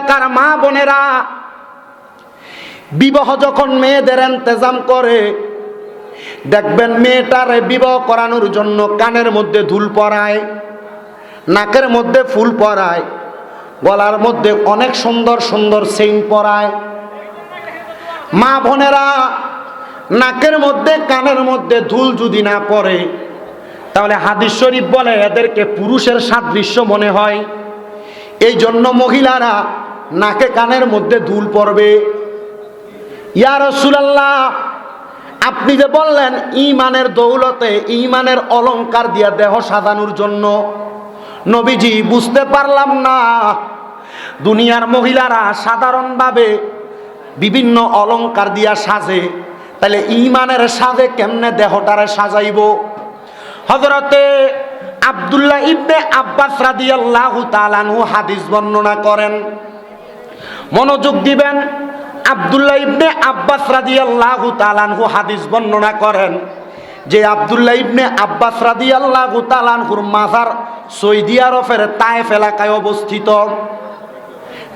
এলাকার মা বোনেরা বিবাহ যখন মেয়েদের এন্তেজাম করে, দেখবেন মেয়েটার বিবাহ করানোর জন্য কানের মধ্যে ধুল পরায়, নাকের মধ্যে ফুল পরায়, গলার মধ্যে অনেক সুন্দর সুন্দর সেইন পরায়। মা বোনেরা নাকের মধ্যে, কানের মধ্যে ধুল যদি না পড়ে তাহলে হাদিস শরীফ বলে এদেরকে পুরুষের সাদৃশ্য মনে হয়। এই জন্য মহিলারা নাকে কানের মধ্যে ধুল পড়বে। ইয়া রসুলাল্লাহ, আপনি যে বললেন ইমানের দৌলতে ইমানের অলংকার দিয়া দেহ সাজানোর জন্য, নবীজি বুঝতে পারলাম না, দুনিয়ার মহিলারা সাধারণভাবে বিভিন্ন অলংকার দিয়া সাজে, তাহলে ইমানের সাজে কেমনে দেহটারে সাজাইব? হজরতে আব্দুল্লাহ ইবনে আব্বাস রাদিয়াল্লাহু তাআলাহু হাদিস বর্ণনা করেন মনোযোগ দিবেন। আব্দুল্লাহ ইবনে আব্বাস রাদিয়াল্লাহু তাআলাহু হাদিস বর্ণনা করেন যে আব্দুল্লাহ ইবনে আব্বাস রাদিয়াল্লাহু তাআলাহুর মাজার সৌদি আরবের তায়েফ এলাকায় অবস্থিত।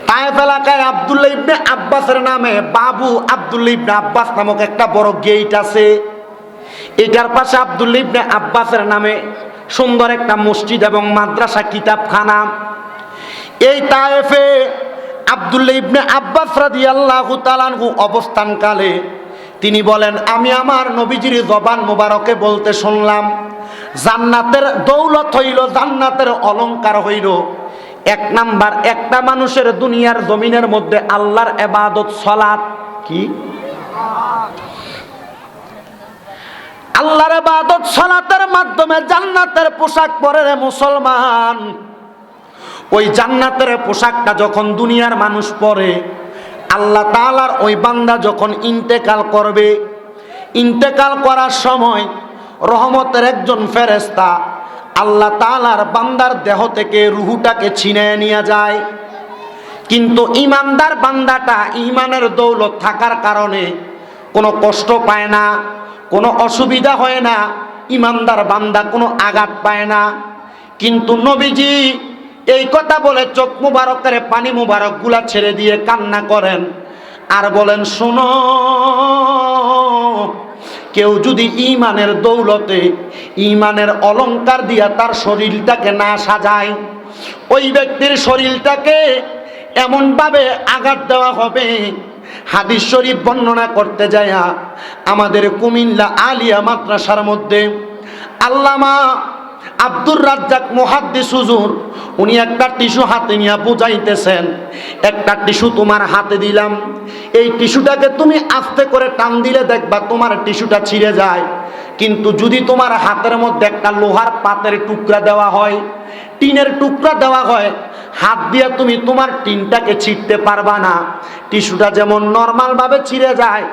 তায়েফ এলাকায় আব্দুল্লাহ ইবনে আব্বাসের নামে বাবু আব্দুল্লাহ ইবনে আব্বাস নামক একটা বড় গেট আছে। এটার পাশে আব্দুল্লাহ ইবনে আব্বাসের নামে সুন্দর একটা মসজিদ এবং মাদ্রাসা কিতাবখানা। এই তায়েফে আব্দুল্লাহ ইবনে আব্বাস রাদিয়াল্লাহু তাআলাহু অবস্থানকালে তিনি বলেন, আমি আমার নবীজির জবান মোবারকে বলতে শুনলাম, জান্নাতের দৌলত হইল, জান্নাতের অলংকার হইল। এক নাম্বার, একটা মানুষের দুনিয়ার জমিনের মধ্যে আল্লাহর এবাদত সলাৎ কি? আল্লাহর এবাদত সলাতের মাধ্যমে জান্নাতের পোশাক পরে মুসলমান ওই জান্নাতের পোশাকটা যখন দুনিয়ার মানুষ পরে, আল্লাহ তাআলার ওই বান্দা যখন ইন্তেকাল করবে, ইন্তেকাল করার সময় রহমতের একজন ফেরেস্তা আল্লাহ তাআলার বান্দার দেহ থেকে রুহুটাকে ছিনিয়ে নিয়ে যায়। কিন্তু ইমানদার বান্দাটা ইমানের দৌলত থাকার কারণে কোনো কষ্ট পায় না, কোনো অসুবিধা হয় না, ইমানদার বান্দা কোনো আঘাত পায় না। কিন্তু নবীজি এই কথা বলে চোখ মুবারকের পানি মুবারকগুলা ছেড়ে দিয়ে কান্না করেন। আর বলেন, শোনো, কেউ যদি ইমানের দৌলতে ইমানের অলংকার দিয়া তার শরীরটাকে না সাজায়, ওই ব্যক্তির শরীরটাকে এমনভাবে আঘাত দেওয়া হবে, হাদিস শরীফ বর্ণনা করতে যায়া আমাদের কুমিল্লা আলিয়া মাদ্রাসার মধ্যে আল্লামা আব্দুর রাজ্জাক মুহাদ্দিস হুজুর, উনি একটা টিস্যু হাতে নিয়ে বুঝাইতেছেন, একটা টিস্যু তোমার হাতে দিলাম। এই টিস্যুটাকে তুমি আস্তে করে টান দিলে দেখবা তোমার টিস্যুটা ছিঁড়ে যায়। কিন্তু যদি তোমার হাতের মধ্যে একটা লোহার পাতের টুকরা দেওয়া হয়, টিনের টুকরা দেওয়া হয়, হাত দিয়ে তুমি তোমার টিনটাকে ছিঁড়তে পারবা না। টিস্যুটা যেমন নর্মালভাবে ছিঁড়ে যায়,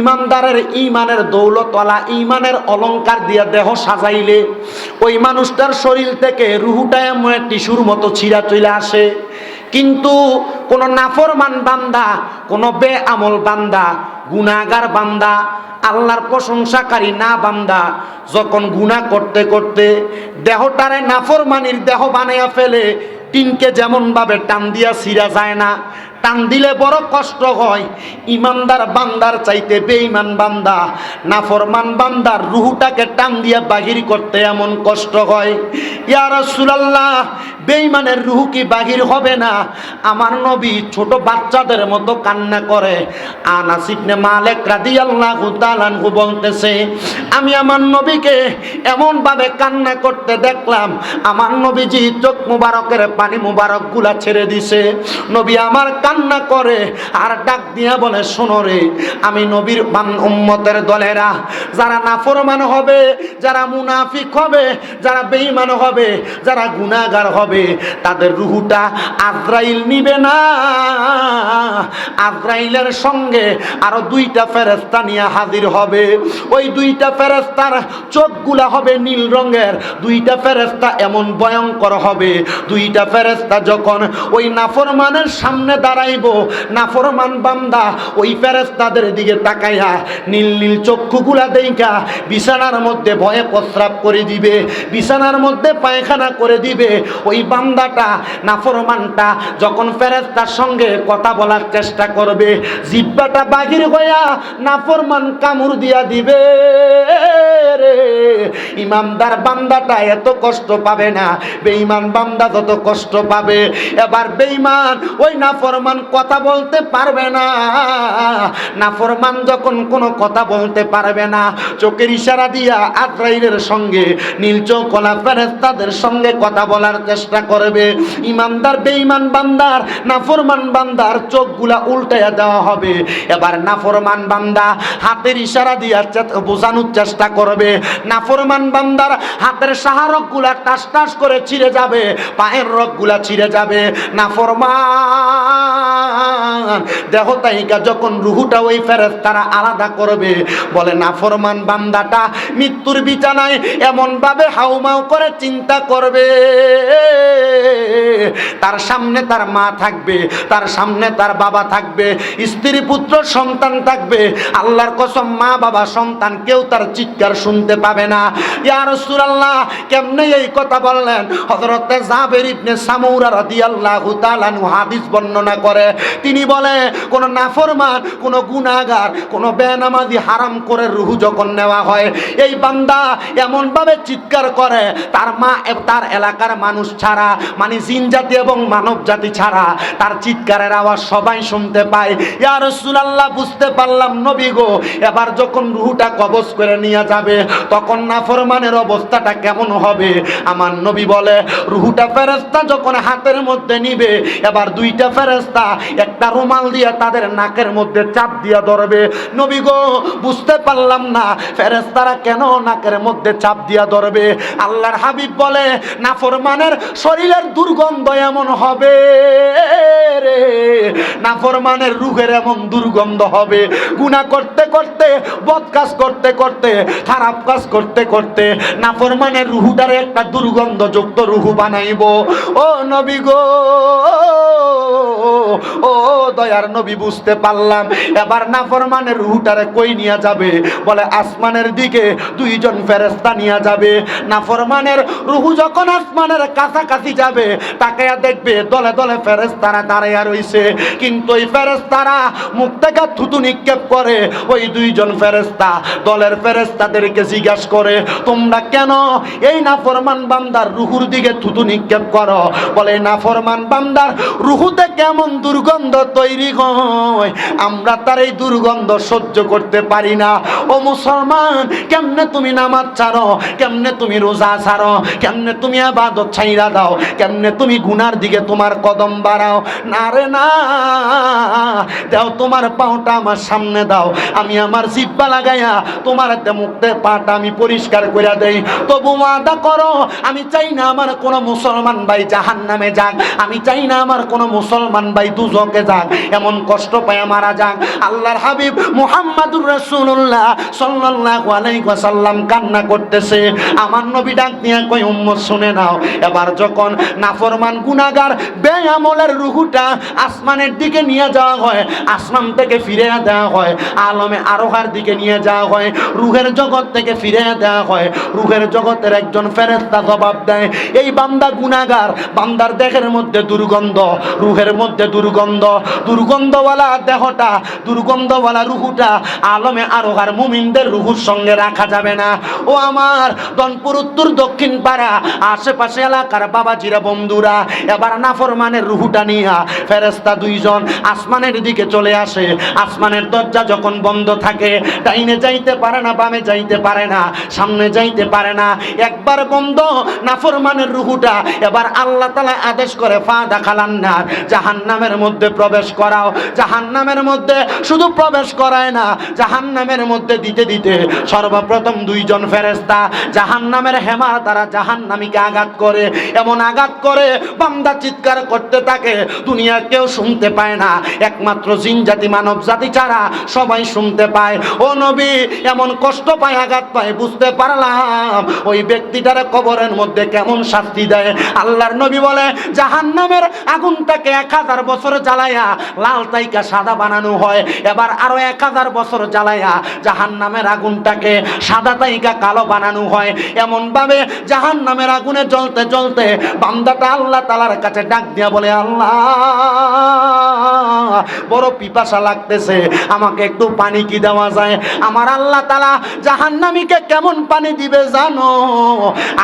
ইমানদারের ইমানের দৌলতলা ইমানের অলংকার দিয়ে দেহ সাজাইলে ওই মানুষটার শরীর থেকে রুহুটা এমন টিস্যুর মতো ছিঁড়া চলে আসে। কিন্তু কোন নাফরমান বান্দা, কোন বে আমল বান্দা গুনাগার বান্দা, আল্লাহর প্রশংসাকারী না বান্দা, যখন গুনাহ করতে করতে দেহটারে নাফরমানির দেহ বানাইয়া ফেলে, টিনকে যেমন ভাবে টান দিয়া ছিঁড়া যায় না টান দিলে বড় কষ্ট হয়। ইমানদার বান্দার চাইতে বেঈমান বান্দা, নাফরমান বান্দার রুহুটাকে টান দিয়ে বাহির করতে এমন কষ্ট হয়। ইয়ার রাসূলুল্লাহ বেঈমানের রুহু কি বাহির হবে না? আমার নবী ছোট বাচ্চাদের মতো কান্না করে। আনাস ইবনে মালিক রাদিয়াল্লাহু তাআলা বলতেছে, আমি আমার নবীকে এমন ভাবে কান্না করতে দেখলাম, আমার নবীজি চোখ মুবারকের পানি মুবারকগুলা ছেড়ে দিছে। নবী আমার কান্না করে আর ডাক দিয়া বলে, শোনো রে, আমি নবীর উম্মতের দলেরা। যারা নাফরমান হবে, যারা মুনাফিক হবে, যারা বেঈমান হবে, যারা গুনাহগার হবে তাদের রুহুটা আজরাইল নিবে না। আজরাইলের সঙ্গে আরও দুইটা ফেরেস্তা নিয়ে হাজির হবে। ওই দুইটা ফেরেস্তার চোখগুলা হবে নীল রঙের। দুইটা ফেরেস্তা এমন ভয়ঙ্কর হবে। দুইটা ফেরেস্তা যখন ওই নাফরমানের সামনে দাঁড়াইব, নাফরমান বান্দা ওই ফেরেস্তাদের দিকে তাকাইয়া নীল নীল চক্ষুগুলা দেইকা বিছানার মধ্যে ভয়ে প্রস্রাব করে দিবে, বিছানার মধ্যে পায়খানা করে দিবে। ওই বান্দাটা, নাফরমানটা যখন ফেরেস্তার সঙ্গে কথা বলার চেষ্টা করবে জিব্বাটা বাহির হইয়া নাফরমান কামড় দিয়া দিবে রে। ইমানদার বান্দাটা এত কষ্ট পাবে না, বেঈমান বান্দা যত কষ্ট পাবে, এবার বেঈমান ওই নাফরমান কথা বলতে পারবে না। নাফরমান যখন কোনো কথা বলতে পারবে না, চোখের ইশারা দিয়া আজরাইলের সঙ্গে নীল চৌকলা ফেরেস্তাদের সঙ্গে কথা বলার চেষ্টা করবে। ইমানদার, বেঈমান বান্দার, নাফরমান বান্দার চোখগুলা উল্টাইয়া দেওয়া হবে। এবার নাফরমান বান্দা হাতের ইশারা দিয়া বোঝানোর চেষ্টা করবে। নাফরমান বান্দার হাতের সাহারকগুলা টাস টাস করে ছিঁড়ে যাবে, পায়ের রকগুলা ছিঁড়ে যাবে। নাফরমান দেহ তাইকা যখন রুহুটা ওই ফেরেস তারা আলাদা করবে, বলে নাফরমান বান্দাটা মৃত্যুর বিছানায় এমন ভাবে হাউমাউ করে চিন্তা করবে। তার সামনে তার মা থাকবে, তার সামনে তার বাবা থাকবে, স্ত্রী, পুত্র, সন্তান থাকবে। আল্লাহর কসম, মা, বাবা, সন্তান কেউ তার চিৎকার শুনতে পাবে না। ইয়া রাসূলুল্লাহ, কেমনে এই কথা বললেন? হযরত জাবের ইবনে সামুরা রাদিয়াল্লাহু তাআলা আনহু হাদিস বর্ণনা করে। তিনি বলে, কোন নাফরমান, কোন গুনাহগার, কোন বেনামাজি হারাম করে রুহু যখন নেওয়া হয়, এই বান্দা এমন ভাবে চিৎকার করে, তার মা, তার এলাকার মানুষ ছাড়া মানে জিন জাতি এবং মানব জাতি ছাড়া, তার চিৎকারের আওয়াজ সবাই শুনতে পায়। ইয়া রাসূলুল্লাহ, বুঝতে পারলাম নবী গো, এবার যখন রুহুটা কবজ করে নিয়ে যাবে, তখন নাফরমানের অবস্থাটা কেমন হবে? আমার নবী বলে, রুহুটা ফেরেস্তা যখন হাতের মধ্যে নিবে, এবার দুইটা ফেরেস্তা একটা রুমাল দিয়ে তাদের নাকের মধ্যে চাপ দিয়ে ধরবে। নবী গো, বুঝতে পারলাম না ফেরেস্তারা কেন নাকের মধ্যে চাপ দিয়া ধরবে? আল্লাহর হাবিব বলে, নাফরমানের শরীরের দুর্গন্ধ এমন হবে রে। নাফরমানের রুহের এমন দুর্গন্ধ হবে। গুণা করতে করতে বদ কাজ করতে করতে, খারাপ কাজ করতে করতে নাফরমানের রুহুটারে একটা দুর্গন্ধযুক্ত রুহু বানাইব। ও নবী গো ও দয়ার নবী বুঝতে পারলাম। এবার নাফরমানের রুহুটারে কই নিয়ে যাবে? বলে, আসমানের দিকে দুইজন ফেরেস্তা নিয়ে যাবে। নাফরমানের রুহু যখন আসমানের কাছাকাছি যাবে তাকে দেখবে দলে দলে ফেরেস্তারা দাঁড়াইয়া রইছে। কিন্তু ওই ফেরেস্তারা মুখ থেকে থুতু নিক্ষেপ করে। ওই দুইজন ফেরেস্তা দলের ফেরেস্তাদেরকে জিজ্ঞাস করে, তোমরা কেন এই নাফরমান বান্দার রুহুর দিকে থুতু নিক্ষেপ করো? বলে, নাফরমান বান্দার রুহুতে কেমন দুর্গন্ধ তৈরি হয়। আমরা তার এই দুর্গন্ধ সহ্য করতে পারি না। ও মুসলমান, কেমনে তুমি নামাজ ছাড়ো? কেমনে তুমি রোজা ছাড়ো? কেমনে তুমি আবাদত ছাইরা দাও? কেমনে তুমি গুনার দিকে তোমার কদম বাড়াও? না রে না, দাও তোমার পাওটা আমার সামনে দাও। আমি আমার জিব্বা লাগাইয়া তোমার মুক্তে পাটা আমি পরিষ্কার করে দেই। তবু ওয়াদা করো, আমি চাই না আমার কোনো মুসলমান ভাই জাহান নামে যাক। আমি চাই না আমার কোনো মুসলমান ভাই দুজকে যাক, এমন কষ্ট পায় মারা যাক। আল্লাহর হাবিব মুহাম্মাদুর রাসূলুল্লাহ সাল্লাল্লাহু আলাইহি ওয়াসাল্লাম কান্না করতেছে। আমার নবী ডাক নিয়ে কই উম্মত, শুনে নাও। এবার যখন নাফরমান গুনাহগার বেআমলের রুহুটা আসমানের দিকে নিয়ে যাওয়া হয়, আসমান থেকে ফিরে দেওয়া হয়, আলমে আরোহার দিকে নিয়ে যাওয়া হয়, রুহের জগৎ থেকে ফিরে দেওয়া হয়, রুহের জগতের একজন ফেরেস্তা জবাব দেয়, এই বান্দা গুনাগার বান্দার দেহের মধ্যে দুর্গন্ধ, রুহের মধ্যে দুর্গন্ধ, দুর্গন্ধওয়ালা দেহটা, দুর্গন্ধওয়ালা রুহুটা আলমে আরোহার মুমিনদের রুহুর সঙ্গে রাখা যাবে না। ও আমার দনপুর, উত্তর, দক্ষিণ পাড়া, আশেপাশে এলাকার বাবাজিরা, বন্ধুরা, এবার নাফরমানের রুহুটা নিয়া ফেরেস্তা দুইজন আসমানের দিকে চলে আসে। আসমানের দরজা যখন বন্ধ থাকে, ডাইনে যাইতে পারে না, বামে যাইতে পারে না, সামনে যাইতে পারে না। একবার বন্ধ নাফরমানের রুহুটা, এবার আল্লাহ তালা আদেশ করে, ফা দেখালান না জাহান নামের মধ্যে প্রবেশ করাও। জাহান নামের মধ্যে শুধু প্রবেশ করায় না জাহান নামের মধ্যে দিতে দিতে সর্বপ্রথম দুইজন ফেরেস্তা জাহান নামের হেমা তারা জাহান নামীকে আঘাত করে। এমন আঘাত করে বান্দা চিৎকার করতে থাকে, দুনিয়ার কেউ শুনতে পায় না। একমাত্র জিন জাতি, মানব জাতি ছাড়া সবাই শুনতে পায়। ও নবী, এমন কষ্ট পায়, আঘাত পায়, বুঝতে পারলাম। ওই ব্যক্তিটার কবরের মধ্যে কেমন শাস্তি দেয়। আল্লাহর নবী বলে জাহান নামের আগুনটাকে এক হাজার বছর জ্বালাইয়া লাল তাইকা সাদা বানানো হয়। এবার আরও এক হাজার বছর জ্বালাইয়া জাহান নামের আগুনটাকে সাদা তাইকা কালো বানানো হয়। এমন ভাবে জাহান নামের আগুনে জ্বলতে জ্বলতে বান্দাটা আল্লাহ তালার কাছে ডাক দিয়া বলে, আল্লাহ বড় পিপাসা লাগতেছে। আমাকে একটু পানি কি দেওয়া যায়? আমার আল্লাহ তালা জাহান্নামীকে কেমন পানি দিবে জানো?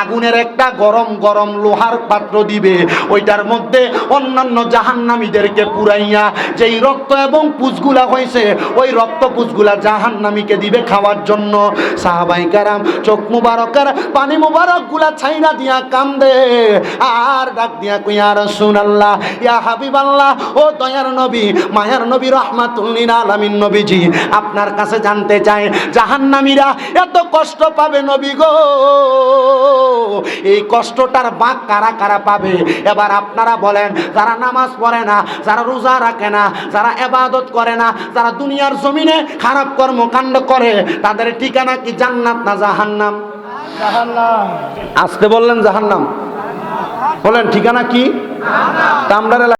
আগুনের একটা গরম গরম লোহার পাত্র দিবে। ওইটার মধ্যে অন্যান্য জাহান্নামীদেরকে পুরাইয়া যেই রক্ত এবং পুজগুলা হয়েছে, ওই রক্ত পুজগুলা জাহান্নামীকে দিবে খাওয়ার জন্য। সাহাবাই কারাম চোখ মুবারকের পানি মুবারকগুলা ছাইনা দিয়া কান্দে। আর ডাক দিয়া কুইয়া রসুন আল্লাহ ইয়া হাবিব আল্লাহ ও দয়ার নবী মায়ার নবী রহমাতুল্লিন আলামিন নবীজি আপনার কাছে জানতে চাই জাহান্নামীরা এত কষ্ট পাবে নবী গো? এই কষ্টটার বাঁক কারা কারা পাবে? এবার আপনারা বলেন যারা নামাজ পড়ে না যারা রোজা রাখে না যারা এবাদত করে না যারা দুনিয়ার জমিনে খারাপ কর্মকাণ্ড করে তাদের ঠিকানা কি জান্নাত না জাহান্নাম? আসতে বললেন জাহান্নাম। বলেন ঠিকানা কি? তামরার